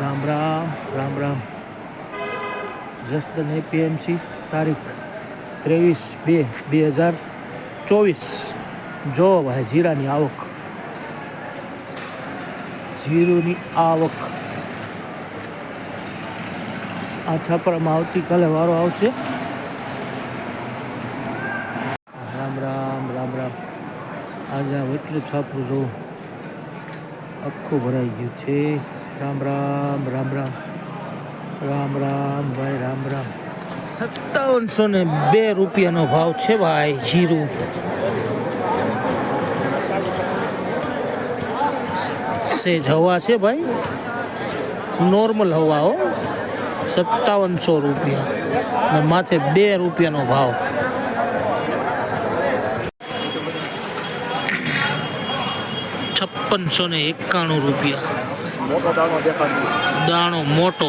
રામ રામ રામ રામ. જસ્ટન એપીએમસી તારીખ ત્રેવીસ બે બે હજાર ચોવીસ. જો ભાઈ જીરાની આવક. જીરુની આવક. આ છાપરામાં આવતીકાલે વારો આવશે. રામ રામ રામ રામ. આજે આ એટલું છાપરું જોવું. આખું ભરાઈ ગયું છે. રામ રામ રામ રામ. રામ રામ ભાઈ, રામ રામ. સત્તાવનસો ને બે રૂપિયાનો ભાવ છે ભાઈ, જીરું. સેજ હવા છે ભાઈ. નોર્મલ હવા હો. સત્તાવનસો રૂપિયા. માથે બે રૂપિયાનો ભાવ. છપ્પનસો ને એકાણું રૂપિયા. મોટો દાણો દેખાડજો દાણો મોટો.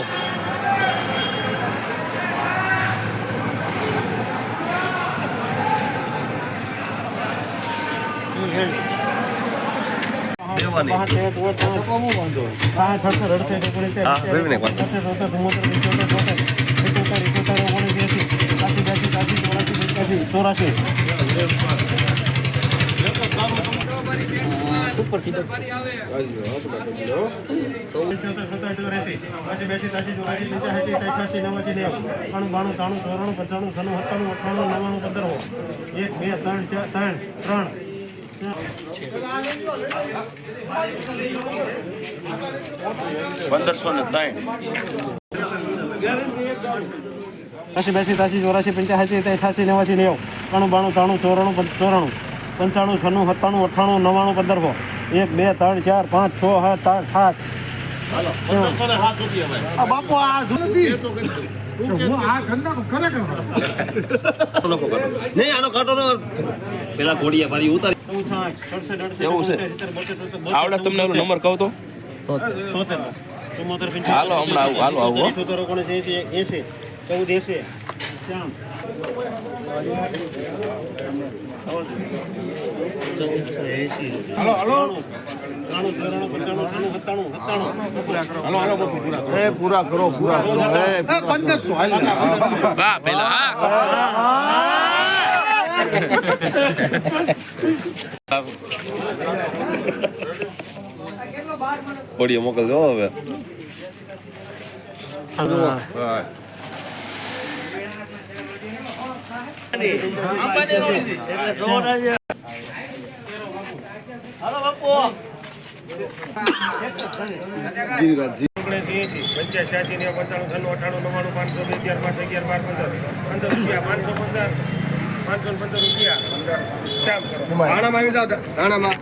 ચોરાશી સુપર થીટર બાણું ત્રાણું ચોરાણું પંચાણું છન્નું સત્તાણું અઠ્ઠાણું નવ્વાણું પંદર એક બે ત્રણ ચાર ત્રણ ત્રણ પંદરસો ને ત્રણ. એસી બેસી ત્યાસી ચોરાસી પંચ્યાસી અઠાસી નેવાસી નેવું. ત્રાણું બાણું ત્રાણું ચોરાણું ચોરાણું પંચાણું છન્નું સત્તાણું અઠ્ઠાણું નવ્વાણું પંદરસો. એક બે ત્રણ ચાર પાંચ છ સાત આઠ સાત. આ બાપુ આ જુદી હું આ ધંધા ખરેખર નહીં આનો કાંટો નો પેલા ઘોડિયા મારી ઉતારી. એવું છે? આવડે તમને એનો નંબર કહું તો? હાલો, હમણાં આવું, હાલો, આવું, ચૌદ એસી શ્યામ. હાલો હાલો. પૂરા કરો પૂરા કરો. પંદરસો વાહ પેલા ઘોડિયા મોકલજો હવે. પંચ્યાસી ને અઠાણું નવ્વાણું પાંચસો અગિયાર પાંચ અગિયાર બાર પંદર પંદર રૂપિયા પાંચસો પંદર પાંચસો પંદર રૂપિયા દાણામાં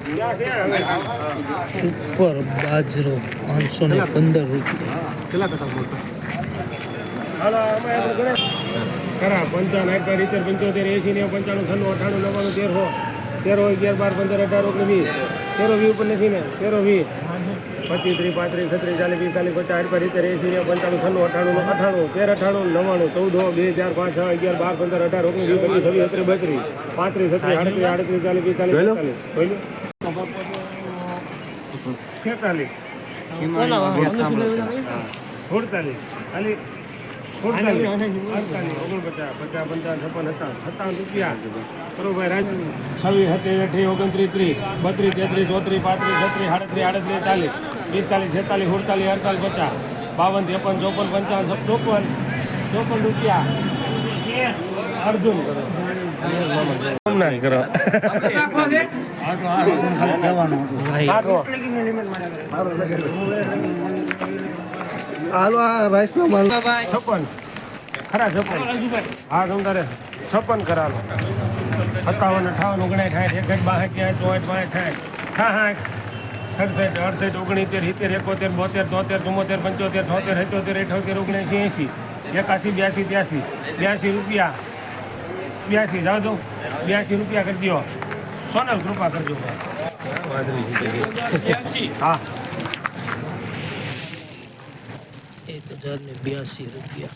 સુપર બાજરો પાંચસો ને પંદર રૂપિયા. હાલો આમાં આપણે ગણેશ ખરા પંચાવન એક રીતે પંચોતેર એસી ને પંચાણું છન્નું અઠાણું નવ્વાણું તેરસો તેરો અગિયાર બાર પંદર અઢાર ઓગણીસ વીસ. તેરો વી ઉપર નથી ને? તેરો વીસ. પચીસ ત્રીસ પાંત્રીસ છત્રીસ ચાલીસ પિસ્તાલીસ પચાસ આઠ રીતે એસી ને પંચાણું છન્નું અઠાણું અઠાણું તેર અઠાણું નવ્વાણું ચૌદ બે ચાર પાંચ છ અગિયાર બાર પંદર અઢાર ઓગણીસ વીસ પચીસ છવ્વીસ અત્રીસ બત્રીસ. પાંત્રીસ છત્રીસ આડત્રીસ આડત્રીસ ચાલીસ પિસ્તાલીસ પિસ્તાલીસ છેતાલીસ. સુડતાલીસ ખાલી છવ્વીસ સત્યાવીસ અઠી ઓગણત્રીસ ત્રીસ બત્રીસ તેત્રીસ ચોત્રીસ પાંત્રીસ છત્રીસ આડત્રીસ આડત્રીસ ચાલીસ પિસ્તાલીસ છેતાલીસ સુડતાલીસ અડતાલીસ પચાસ બાવન ત્રેપન ચોપન પંચાવન ચોપન ચોપન રૂપિયા. અર્જુન કરો. ના કરો ભાઈ છપ્પન. ખરા છપ્પન. હા તમતારે છપ્પન કરાલો. સત્તાવન અઠાવન ઓગણીસ સાઠ એકસઠ બાસઠ ત્યાંઠ ચોસઠ પાંચ સાઠ સાઠ સડસઠ અડસઠ ઓગણીતેર સિત્તેર એકોતેર બોતેર તોતેર ચુમ્મોતેર પંચોતેર છોતેર સત્યોતેર અઠોતેર ઓગણસી એંસી એકાસી બ્યાસી ત્યાસી. બ્યાસી રૂપિયા. બ્યાસી. જાઓ દો બ્યાસી રૂપિયા કરી દો સોનલ કૃપા કરજો. હા. એક હજાર ને બ્યાસી રૂપિયા.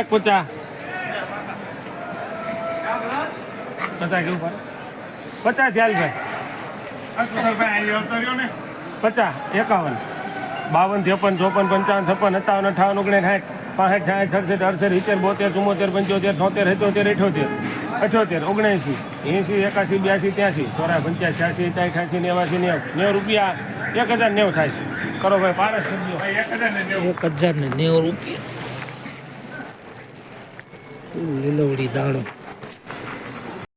એક પચાસ. પચાસ કેવું એકાવન. બાવન, ત્રેપન, ચોપન, પંચાવન, છપ્પન, સત્તાવન, અઠાવન, ઓગણીસ, સાઠ સાઠ, સડસઠ બોતેર, ચુમ્મોતેર, પંચોતેર, છોતેર, સિત્તોતેર, અઠ્યોતેર. અઠ્યોતેર ઓગણએંસી એંસી એકાસી બ્યાસી ત્યાંસી ચોરા પંચ્યાસી, છ્યાસી ચાર અઠાસી નેવાસી, નેવું. નેવું રૂપિયા. એક હજાર નેવું થાય છે. કરો ભાઈ પારસ એક હજાર ને નેવું રૂપિયા. લીલવડી દાણો